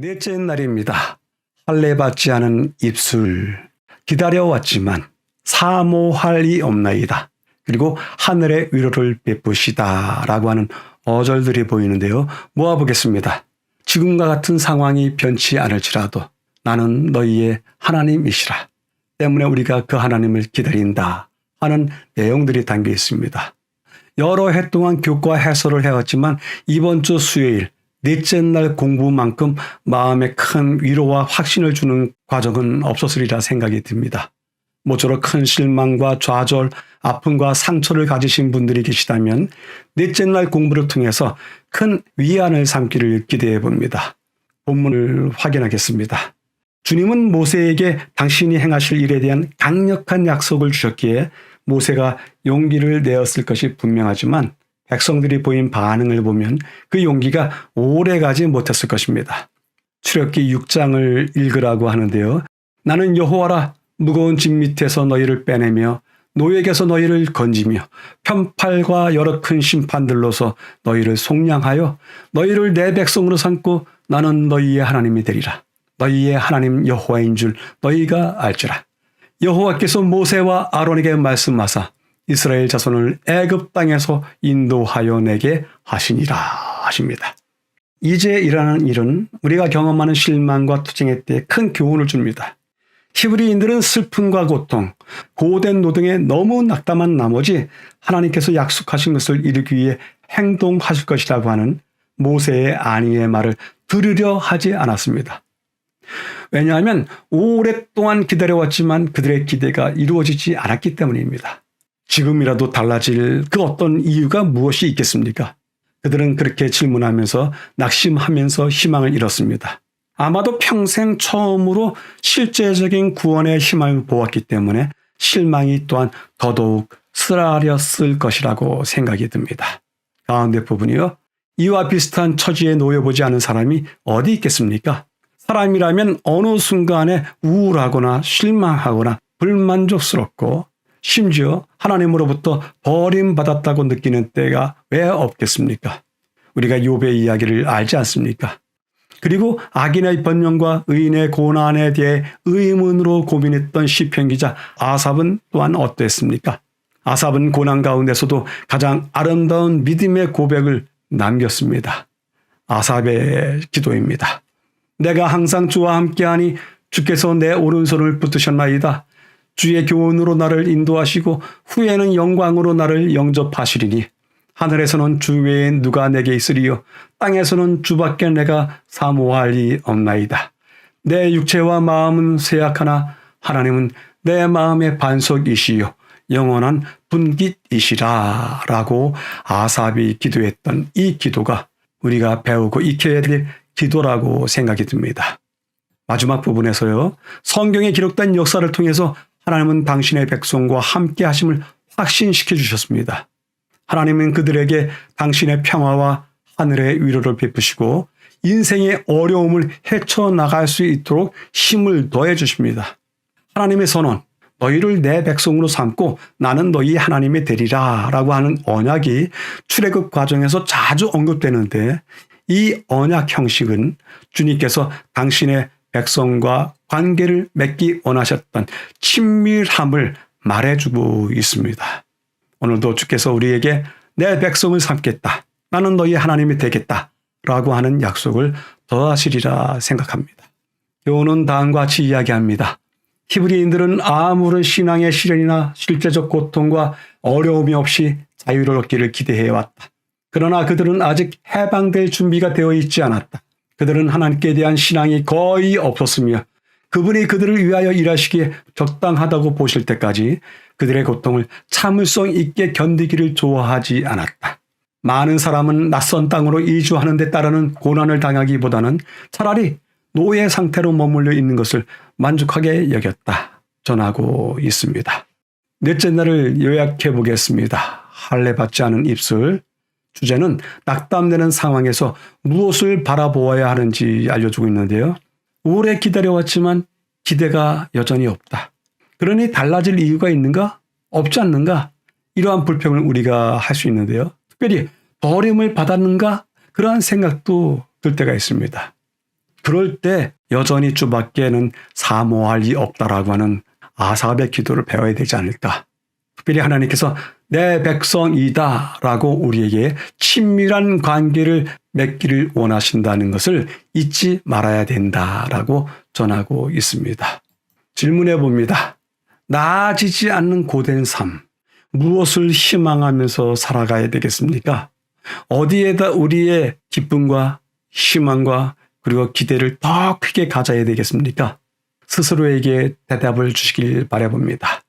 넷째 날입니다. 할례받지 않은 입술. 기다려왔지만 사모할 이 없나이다. 그리고 하늘의 위로를 베푸시다. 라고 하는 어절들이 보이는데요. 모아보겠습니다. 지금과 같은 상황이 변치 않을지라도 나는 너희의 하나님이시라. 때문에 우리가 그 하나님을 기다린다. 하는 내용들이 담겨 있습니다. 여러 해 동안 교과 해설을 해왔지만 이번 주 수요일 넷째 날 공부만큼 마음에 큰 위로와 확신을 주는 과정은 없었으리라 생각이 듭니다. 모쪼록 큰 실망과 좌절, 아픔과 상처를 가지신 분들이 계시다면 넷째 날 공부를 통해서 큰 위안을 삼기를 기대해 봅니다. 본문을 확인하겠습니다. 주님은 모세에게 당신이 행하실 일에 대한 강력한 약속을 주셨기에 모세가 용기를 내었을 것이 분명하지만 백성들이 보인 반응을 보면 그 용기가 오래 가지 못했을 것입니다. 출애굽기 6장을 읽으라고 하는데요. 나는 여호와라 무거운 짐 밑에서 너희를 빼내며 노예에게서 너희를 건지며 편팔과 여러 큰 심판들로서 너희를 속량하여 너희를 내 백성으로 삼고 나는 너희의 하나님이 되리라. 너희의 하나님 여호와인 줄 너희가 알지라. 여호와께서 모세와 아론에게 말씀하사 이스라엘 자손을 애굽 땅에서 인도하여 내게 하시니라 하십니다. 이제 일어나는 일은 우리가 경험하는 실망과 투쟁의 때에 큰 교훈을 줍니다. 히브리인들은 슬픔과 고통, 고된 노동에 너무 낙담한 나머지 하나님께서 약속하신 것을 이루기 위해 행동하실 것이라고 하는 모세의 안위의 말을 들으려 하지 않았습니다. 왜냐하면 오랫동안 기다려왔지만 그들의 기대가 이루어지지 않았기 때문입니다. 지금이라도 달라질 그 어떤 이유가 무엇이 있겠습니까? 그들은 그렇게 질문하면서 낙심하면서 희망을 잃었습니다. 아마도 평생 처음으로 실제적인 구원의 희망을 보았기 때문에 실망이 또한 더더욱 쓰라렸을 것이라고 생각이 듭니다. 가운데 부분이요. 이와 비슷한 처지에 놓여보지 않은 사람이 어디 있겠습니까? 사람이라면 어느 순간에 우울하거나 실망하거나 불만족스럽고 심지어 하나님으로부터 버림받았다고 느끼는 때가 왜 없겠습니까? 우리가 욥의 이야기를 알지 않습니까? 그리고 악인의 번영과 의인의 고난에 대해 의문으로 고민했던 시편 기자 아삽은 또한 어땠습니까? 아삽은 고난 가운데서도 가장 아름다운 믿음의 고백을 남겼습니다. 아삽의 기도입니다. 내가 항상 주와 함께하니 주께서 내 오른손을 붙으셨나이다. 주의 교훈으로 나를 인도하시고 후에는 영광으로 나를 영접하시리니 하늘에서는 주 외에 누가 내게 있으리요 땅에서는 주밖에 내가 사모할 리 없나이다. 내 육체와 마음은 쇠약하나 하나님은 내 마음의 반석이시요 영원한 분깃이시라 라고 아삽이 기도했던 이 기도가 우리가 배우고 익혀야 될 기도라고 생각이 듭니다. 마지막 부분에서요. 성경에 기록된 역사를 통해서 하나님은 당신의 백성과 함께 하심을 확신시켜 주셨습니다. 하나님은 그들에게 당신의 평화와 하늘의 위로를 베푸시고 인생의 어려움을 헤쳐나갈 수 있도록 힘을 더해 주십니다. 하나님의 선언, 너희를 내 백성으로 삼고 나는 너희 하나님이 되리라 라고 하는 언약이 출애굽 과정에서 자주 언급되는데 이 언약 형식은 주님께서 당신의 백성과 관계를 맺기 원하셨던 친밀함을 말해주고 있습니다. 오늘도 주께서 우리에게 내 백성을 삼겠다. 나는 너희 하나님이 되겠다. 라고 하는 약속을 더하시리라 생각합니다. 교훈은 다음과 같이 이야기합니다. 히브리인들은 아무런 신앙의 시련이나 실제적 고통과 어려움이 없이 자유를 얻기를 기대해왔다. 그러나 그들은 아직 해방될 준비가 되어 있지 않았다. 그들은 하나님께 대한 신앙이 거의 없었으며 그분이 그들을 위하여 일하시기에 적당하다고 보실 때까지 그들의 고통을 참을성 있게 견디기를 좋아하지 않았다. 많은 사람은 낯선 땅으로 이주하는 데 따르는 고난을 당하기보다는 차라리 노예 상태로 머물러 있는 것을 만족하게 여겼다. 전하고 있습니다. 넷째 날을 요약해 보겠습니다. 할례 받지 않은 입술. 주제는 낙담되는 상황에서 무엇을 바라보아야 하는지 알려주고 있는데요. 오래 기다려왔지만 기대가 여전히 없다. 그러니 달라질 이유가 있는가? 없지 않는가? 이러한 불평을 우리가 할 수 있는데요. 특별히 버림을 받았는가? 그러한 생각도 들 때가 있습니다. 그럴 때 여전히 주밖에는 사모할 이 없다라고 하는 아삽의 기도를 배워야 되지 않을까. 특별히 하나님께서 내 백성이다라고 우리에게 친밀한 관계를 맺기를 원하신다는 것을 잊지 말아야 된다라고 전하고 있습니다. 질문해 봅니다. 나아지지 않는 고된 삶, 무엇을 희망하면서 살아가야 되겠습니까? 어디에다 우리의 기쁨과 희망과 그리고 기대를 더 크게 가져야 되겠습니까? 스스로에게 대답을 주시길 바라봅니다.